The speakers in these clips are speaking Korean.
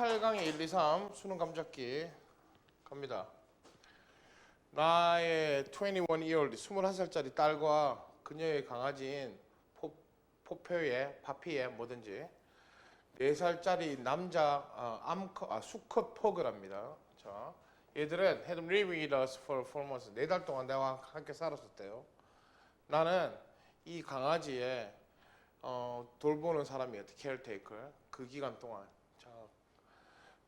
8강의 1, 2, 3 수능 감잡기 갑니다. 나의 21 year old 21살짜리 딸과 그녀의 강아지인 포, 포표의 파피의 뭐든지 4살짜리 남자 아, 암컷 아, 수컷 퍼그랍니다. 자, 얘들은 had lived with us for four months. 4달 동안 내가 함께 살았었대요. 나는 이 강아지의 어, 돌보는 사람이었대, caretaker. 그 기간 동안.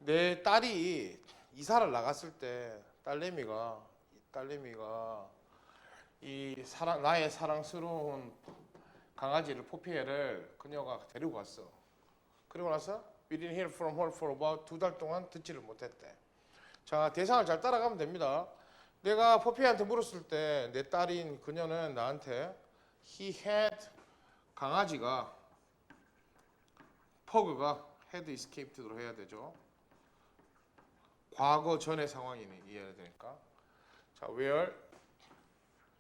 자, 내 딸이 이사를 나갔을 때 딸내미가 딸내미가 이 사랑 나의 사랑스러운 강아지를 포피에를 그녀가 데리고 갔어. 그리고 나서 we didn't hear from her for about 두 달 동안 듣지를 못했대. 자 대상을 잘 따라가면 됩니다. 내가 포피한테 물었을 때 내 딸인 그녀는 나한테 he had 강아지가 퍼그가 had escaped로 해야 되죠. 과거 전의 상황이네 이해해야 되니까. 자 where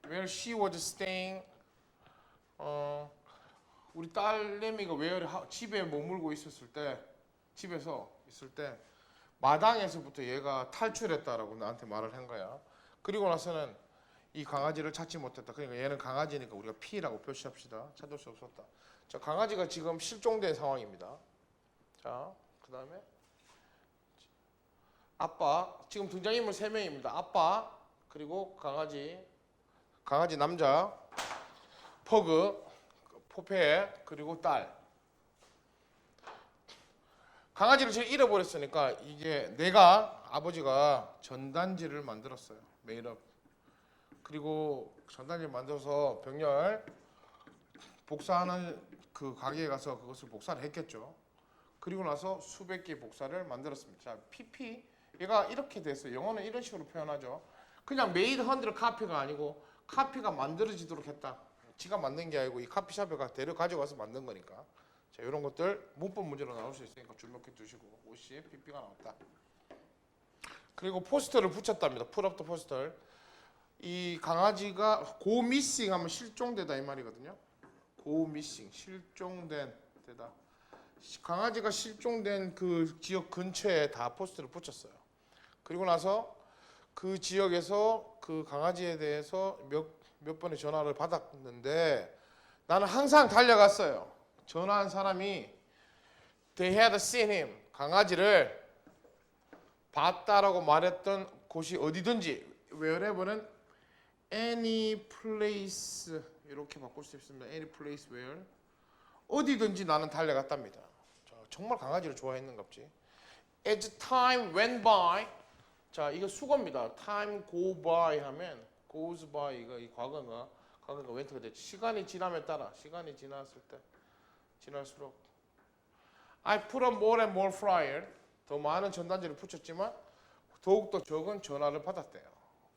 where she was staying 어 우리 딸내미가 where 하- 집에 머물고 있었을 때 집에서 있을 때 마당에서부터 얘가 탈출했다라고 나한테 말을 한 거야. 그리고 나서는 이 강아지를 찾지 못했다. 그러니까 얘는 강아지니까 우리가 P라고 표시합시다. 찾을 수 없었다. 자, 강아지가 지금 실종된 상황입니다. 자, 그 다음에 아빠 지금 등장인물 세 명입니다. 아빠 그리고 강아지 강아지 남자 퍼그 포페 그리고 딸 강아지를 지금 잃어버렸으니까 이게 내가 아버지가 전단지를 만들었어요. 메이업 그리고 전단지 를 만들어서 병렬 복사하는 그 가게에 가서 그것을 복사를 했겠죠. 그리고 나서 수백 개 복사를 만들었습니다. 자, PP 얘가 이렇게 됐어요. 영어는 이런 식으로 표현하죠. 그냥 made hundred 카피가 아니고 카피가 만들어지도록 했다. 지가 만든 게 아니고 이 카피샵에 가 데려 가져가서 만든 거니까. 자, 이런 것들 문법 문제로 나올 수 있으니까 주목해 두시고 50 PP가 나왔다. 그리고 포스터를 붙였답니다. 풀업더 포스터. 이 강아지가 고 미싱 하면 실종되다 이 말이거든요. 고 미싱 실종된 되다. 강아지가 실종된 그 지역 근처에 다 포스터를 붙였어요. 그리고 나서 그 지역에서 그 강아지에 대해서 몇, 몇 번의 전화를 받았는데 나는 항상 달려갔어요. 전화한 사람이 they had seen him 강아지를 봤다라고 말했던 곳이 어디든지 wherever는 any place 이렇게 바꿀 수 있습니다. any place where 어디든지 나는 달려갔답니다. 자, 정말 강아지를 좋아했는갑지. As time went by 자 이거 수거입니다. time go by 하면 goes by 이거 이 과거가 과거가 went가 됐지. 시간이 지남에 따라 시간이 지났을 때 지날수록 I put on more and more flyer 더 많은 전단지를 붙였지만 더욱더 적은 전화를 받았대요.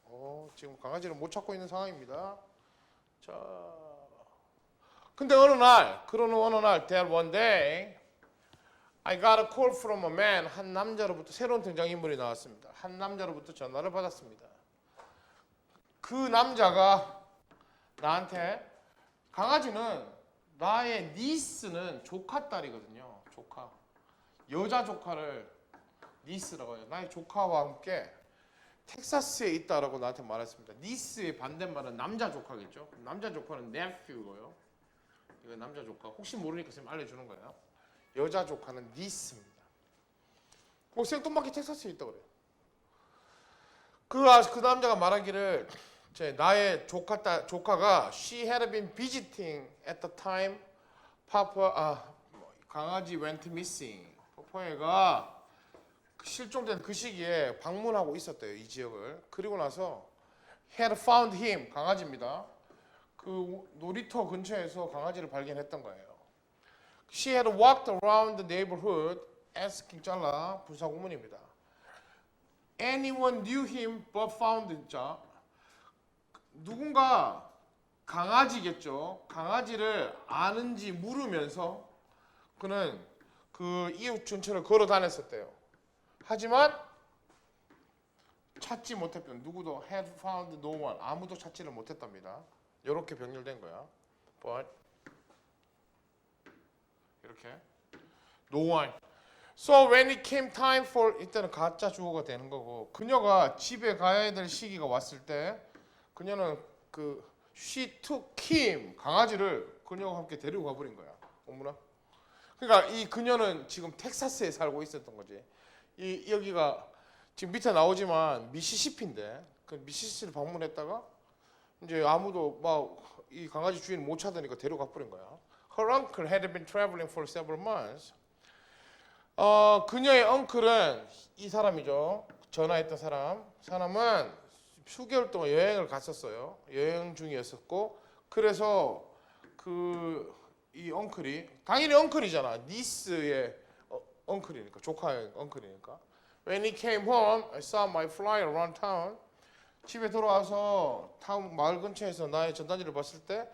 어, 지금 강아지를 못 찾고 있는 상황입니다. 자, 근데 어느 날, 그러는 어느 날, that one day, I got a call from a man. 한 남자로부터 새로운 등장인물이 나왔습니다. 한 남자로부터 전화를 받았습니다. 그 남자가 나한테 강아지는 나의 니스는 조카 딸이거든요. 조카. 여자 조카를 니스라고 해요. 나의 조카와 함께 텍사스에 있다라고 나한테 말했습니다. 니스의 반대말은 남자 조카겠죠. 남자 조카는 nephew고요. 이거 남자 조카. 혹시 모르니까 지금 알려주는 거예요. 여자 조카는 니스입니다. 뭐 생뚱맞게 텍사스에 있다 그래요. 그, 아- 그 남자가 말하기를 제 나의 조카 딸 조카가 she had been visiting at the time Papa 아 뭐, 강아지 went missing. 퍼퍼애가 실종된 그 시기에 방문하고 있었대요 이 지역을. 그리고 나서 had found him 강아지입니다. 그 놀이터 근처에서 강아지를 발견했던 거예요. She had walked around the neighborhood asking 잘라 분사구문입니다. Anyone knew him but found. 자, 누군가 강아지겠죠. 강아지를 아는지 물으면서 그는 그 이웃 근처를 걸어 다녔었대요. 하지만 찾지 못했던 누구도 had found no one 아무도 찾지를 못했답니다. 이렇게 병렬된 거야. But 이렇게 no one So when it came time for 이때는 가짜 주어가 되는 거고 그녀가 집에 가야 될 시기가 왔을 때 그녀는 그 she took Kim 강아지를 그녀와 함께 데리고 가버린 거야. 어머나. 그러니까 이 그녀는 지금 텍사스에 살고 있었던 거지. 이 여기가 지금 밑에 나오지만 미시시피인데 그 미시시피를 방문했다가 이제 아무도 막 이 강아지 주인 못 찾으니까 데려가 버린 거야. Her uncle had been traveling for several months. 어 그녀의 엉클은 이 사람이죠. 전화했던 사람. 사람은 수개월 동안 여행을 갔었어요. 여행 중이었었고 그래서 그이 엉클이 당연히 엉클이잖아. 니스의 어, 엉클이니까 조카의 엉클이니까. When he came home, I saw my flyer around town. 집에 돌아와서 타운 마을 근처에서 나의 전단지를 봤을 때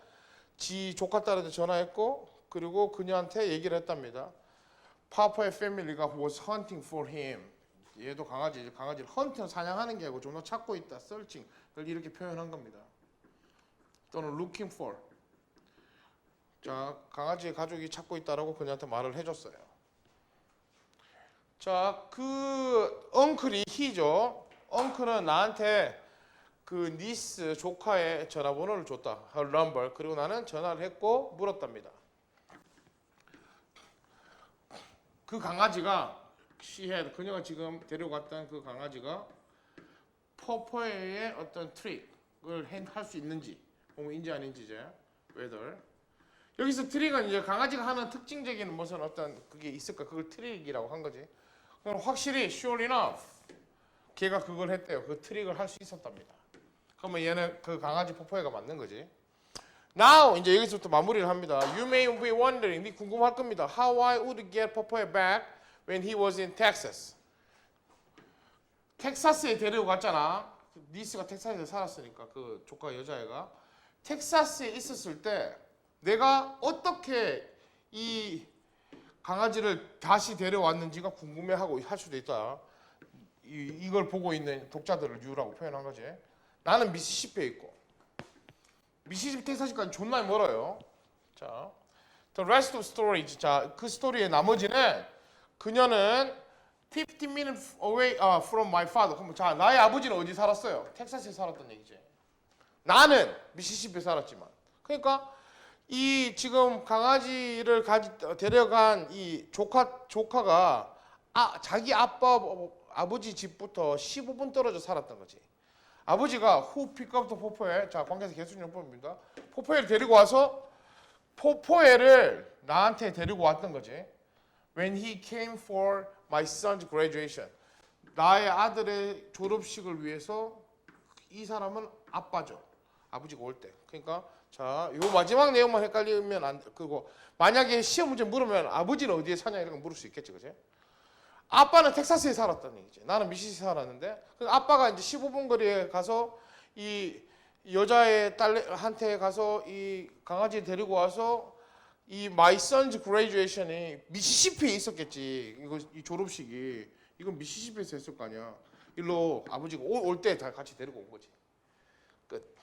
지 조카 딸한테 전화했고 그리고 그녀한테 얘기를 했답니다. 파파의 패밀리가 was hunting for him. 얘도 강아지 강아지를 헌팅 사냥하는 게 아니고 좀 더 찾고 있다. searching 을 이렇게 표현한 겁니다. 또는 looking for. 자 강아지의 가족이 찾고 있다라고 그녀한테 말을 해줬어요. 자 그 엉클이 히죠. 엉클은 나한테 그 니스 조카의 전화번호를 줬다. number. 그리고 나는 전화를 했고 물었답니다. 그 강아지가 had 그녀가 지금 데려갔던 그 강아지가 퍼퍼의 어떤 트릭을 할 수 있는지 공인지 아닌지 이제 whether 여기서 트릭은 이제 강아지가 하는 특징적인 무슨 어떤 그게 있을까 그걸 트릭이라고 한 거지. 그럼 확실히 sure enough 걔가 그걸 했대요. 그 트릭을 할 수 있었답니다. 그러면 얘는 그 강아지 포포에가 맞는 거지. Now 이제 여기서부터 마무리를 합니다. You may be wondering, 네 궁금할 겁니다. How I would get 포포에 back when he was in Texas. 텍사스에 데리고 갔잖아. 니스가 텍사스에 살았으니까 그 조카 여자애가 텍사스에 있었을 때 내가 어떻게 이 강아지를 다시 데려왔는지가 궁금해하고 할 수도 있다. 이, 이걸 보고 있는 독자들을 유라고 표현한 거지. 나는 미시시피에 있고 미시시피 텍사스까지 존나 멀어요. 자, the rest of story. 자, 그 스토리의 나머지는 그녀는 50 minutes away uh, from my father. 그럼 자, 나의 아버지는 어디 살았어요? 텍사스에 살았던 얘기지. 나는 미시시피에 살았지만. 그러니까 이 지금 강아지를 가지 데려간 이 조카 조카가 아 자기 아빠 아버지 집부터 15분 떨어져 살았던 거지. 아버지가 후 픽업도 포포에 자 관계에서 개수용법입니다. 포포에를 데리고 와서 포포에를 나한테 데리고 왔던 거지. When he came for my son's graduation, 나의 아들의 졸업식을 위해서 이 사람은 아빠죠. 아버지가 올 때. 그러니까 자, 요 마지막 내용만 헷갈리면 안 그거 만약에 시험 문제 물으면 아버지는 어디에 사냐 이런 거 물을 수 있겠지, 그지? 아빠는 텍사스에 살았다는 얘기지. 나는 미시시에 살았는데 그 아빠가 이제 15분 거리에 가서 이 여자의 딸한테 가서 이 강아지 데리고 와서 이 my son's graduation이 미시시피에 있었겠지. 이거 이 졸업식이 이건 미시시피에서 했을 거 아니야. 일로 아버지가 올 때 다 같이 데리고 온 거지. 끝.